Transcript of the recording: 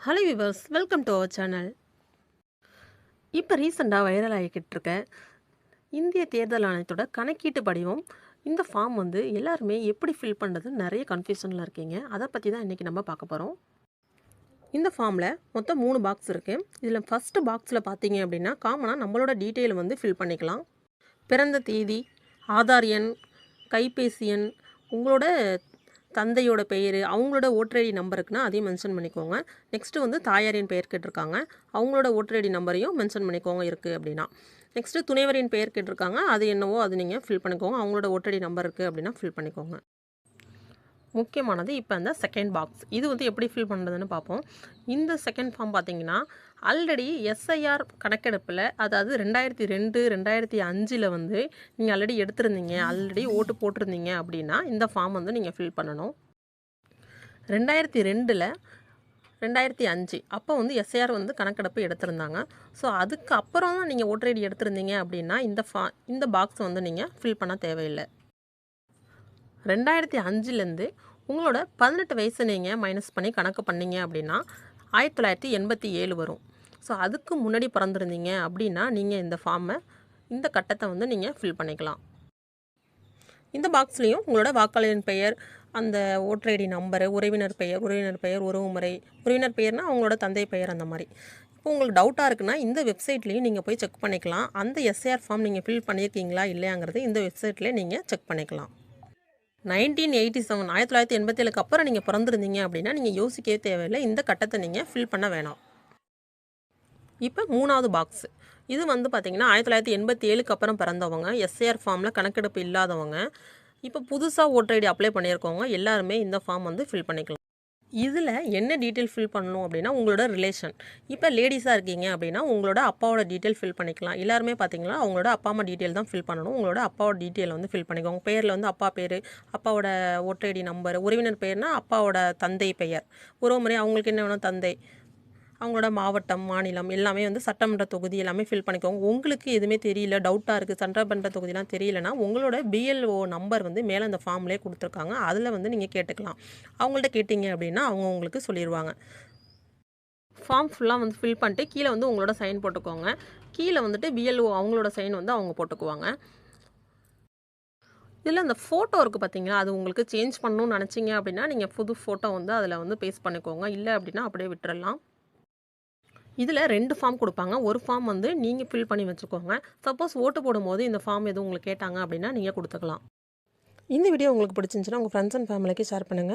Hello viewers welcome to our channel இப்போ ரீசெண்டாக viral ஆகிக்கிட்டு இருக்க இந்திய தேர்தல் ஆணையத்தோட கணக்கீட்டு படிவம். இந்த ஃபார்ம் வந்து எல்லாருமே எப்படி ஃபில் பண்ணுறது நிறைய கன்ஃபியூஷனில் இருக்கீங்க. அதை பற்றி தான் இன்றைக்கி நம்ம பார்க்க போகிறோம் இந்த ஃபார்மில் மொத்தம் மூணு பாக்ஸ் இருக்குது இதில் ஃபஸ்ட்டு பாக்ஸில் பார்த்தீங்க அப்படின்னா காமனாக நம்மளோட டீட்டெயில் வந்து ஃபில் பண்ணிக்கலாம். பிறந்த தேதி ஆதார் எண் கைபேசி எண் உங்களோட தந்தையோட பெயர் அவங்களோட ஓட்டர் ஐடி நம்பர் இருக்குன்னா அதையும் மென்ஷன் பண்ணிக்கோங்க. நெக்ஸ்ட்டு வந்து தாயாரின் பெயர் கேட்டிருக்காங்க. அவங்களோட ஓட்டர் ஐடி நம்பரையும் மென்ஷன் பண்ணிக்கோங்க இருக்குது அப்படின்னா. நெக்ஸ்ட்டு துணைவரின் பெயர் கேட்டிருக்காங்க. அது என்னவோ அது நீங்கள் ஃபில் பண்ணிக்கோங்க. அவங்களோட ஓட்டர் ஐடி நம்பர் இருக்குது அப்படின்னா ஃபில் பண்ணிக்கோங்க. முக்கியமானது இப்போ அந்த செகண்ட் பாக்ஸ் இது வந்து எப்படி ஃபில் பண்ணுறதுன்னு பார்ப்போம் இந்த செகண்ட் ஃபார்ம் பார்த்தீங்கன்னா ஆல்ரெடி எஸ்ஐஆர் கணக்கெடுப்பில் அதாவது ரெண்டாயிரத்தி ரெண்டு ரெண்டாயிரத்தி அஞ்சில் வந்து நீங்கள் ஆல்ரெடி எடுத்திருந்தீங்க ஆல்ரெடி ஓட்டு போட்டிருந்தீங்க அப்படின்னா இந்த ஃபார்ம் வந்து நீங்கள் ஃபில் பண்ணணும். ரெண்டாயிரத்தி ரெண்டில் ரெண்டாயிரத்தி அஞ்சு அப்போ வந்து எஸ்ஐஆர் வந்து கணக்கெடுப்பு எடுத்திருந்தாங்க. ஸோ அதுக்கு அப்புறம் தான் நீங்கள் ஓட்டர் ஐடி எடுத்திருந்தீங்க அப்படின்னா இந்த ஃபா இந்த பாக்ஸ் வந்து நீங்கள் ஃபில் பண்ண தேவையில்லை. ரெண்டாயிரத்தி அஞ்சுலேருந்து உங்களோட பதினெட்டு வயசு நீங்கள் மைனஸ் பண்ணி கணக்கு பண்ணீங்க அப்படின்னா ஆயிரத்தி தொள்ளாயிரத்தி எண்பத்தி ஏழு வரும். ஸோ அதுக்கு முன்னாடி பிறந்திருந்தீங்க அப்படின்னா நீங்கள் இந்த ஃபார்மை இந்த கட்டத்தை வந்து நீங்கள் ஃபில் பண்ணிக்கலாம். இந்த பாக்ஸ்லேயும் உங்களோட வாக்காளரின் பெயர் அந்த ஓட்டர் ஐடி நம்பரு உறவினர் பெயர் உறவினர் பெயர் உறவுமுறை உறவினர் பெயர்னால் அவங்களோட தந்தை பெயர் அந்த மாதிரி. இப்போ உங்களுக்கு டவுட்டாக இருக்குன்னா இந்த வெப்சைட்லேயும் நீங்கள் போய் செக் பண்ணிக்கலாம். அந்த எஸ்ஏஆர் ஃபார்ம் நீங்கள் ஃபில் பண்ணியிருக்கீங்களா இல்லையாங்கிறது இந்த வெப்சைட்லேயே நீங்கள் செக் பண்ணிக்கலாம். நைன்டீன் எயிட்டி செவன் ஆயிரத்தி தொள்ளாயிரத்தி எண்பத்தேழுக்கு அப்புறம் நீங்கள் பிறந்திருந்தீங்க அப்படின்னா நீங்கள் யோசிக்கவே தேவையில்லை. இந்த கட்டத்தை நீங்கள் ஃபில் பண்ண வேணாம். இப்போ மூணாவது பாக்ஸ் இது வந்து பார்த்திங்கன்னா ஆயிரத்தி தொள்ளாயிரத்தி எண்பத்தி ஏழுக்கு அப்புறம் பிறந்தவங்க. எஸ்ஏஆர் ஃபார்மில் கணக்கெடுப்பு இல்லாதவங்க. இப்போ புதுசாக ஓட்டர் ஐடி அப்ளை பண்ணியிருக்கவங்க எல்லாருமே இந்த ஃபார்ம் வந்து ஃபில் பண்ணிக்கலாம். இதில் என்ன டீட்டெயில் ஃபில் பண்ணணும் அப்படின்னா உங்களோட ரிலேஷன் இப்போ லேடிஸாக இருக்கீங்க அப்படின்னா உங்களோட அப்பாவோட டீட்டெயில் ஃபில் பண்ணிக்கலாம். எல்லாருமே பார்த்தீங்கன்னா அவங்களோட அப்பா அம்மா டீட்டெயில் தான் ஃபில் பண்ணணும். உங்களோட அப்பாவோட டீட்டெயில் வந்து ஃபில் பண்ணிக்கோங்க. பேரில் வந்து அப்பா பேர் அப்பாவோட ஓட்டர் ஐடி நம்பர் உறவினர் பெயர்னா அப்பாவோட தந்தை பெயர். உறவுமுறை அவங்களுக்கு என்ன வேணும்? தந்தை. அவங்களோட மாவட்டம் மாநிலம் எல்லாமே வந்து சட்டமன்ற தொகுதி எல்லாமே ஃபில் பண்ணிக்கோங்க. உங்களுக்கு எதுவுமே தெரியல டவுட்டாக இருக்குது சட்டமன்ற தொகுதிலாம் தெரியலனா உங்களோட பிஎல்ஓ நம்பர் வந்து மேலே அந்த ஃபார்ம்லேயே கொடுத்துருக்காங்க. அதில் வந்து நீங்கள் கேட்டுக்கலாம். அவங்கள்ட்ட கேட்டிங்க அப்படின்னா அவங்க உங்களுக்கு சொல்லிடுவாங்க ஃபார்ம் ஃபுல்லாக வந்து ஃபில் பண்ணிட்டு கீழே வந்து உங்களோட சைன் போட்டுக்கோங்க. கீழே வந்துட்டு பிஎல்ஓ அவங்களோட சைன் வந்து அவங்க போட்டுக்குவாங்க. இதில் அந்த ஃபோட்டோ இருக்குது பார்த்தீங்களா அது உங்களுக்கு சேஞ்ச் பண்ணணும்னு நினச்சிங்க அப்படின்னா நீங்கள் புது ஃபோட்டோ வந்து அதில் வந்து பேஸ்ட் பண்ணிக்கோங்க. இல்லை அப்படின்னா அப்படியே விட்டுறலாம். இதில் ரெண்டு ஃபார்ம் கொடுப்பாங்க. ஒரு ஃபார்ம் வந்து நீங்கள் ஃபில் பண்ணி வச்சுக்கோங்க. சப்போஸ் ஓட்டு போடும்போது இந்த ஃபார்ம் எதுவும் உங்களுக்கு கேட்டாங்க அப்படின்னா நீங்கள் கொடுத்துக்கலாம். இந்த வீடியோ உங்களுக்கு பிடிச்சிருந்துச்சுன்னா உங்கள் ஃப்ரெண்ட்ஸ் அண்ட் ஃபேமிலிக்கு ஷேர் பண்ணுங்கள்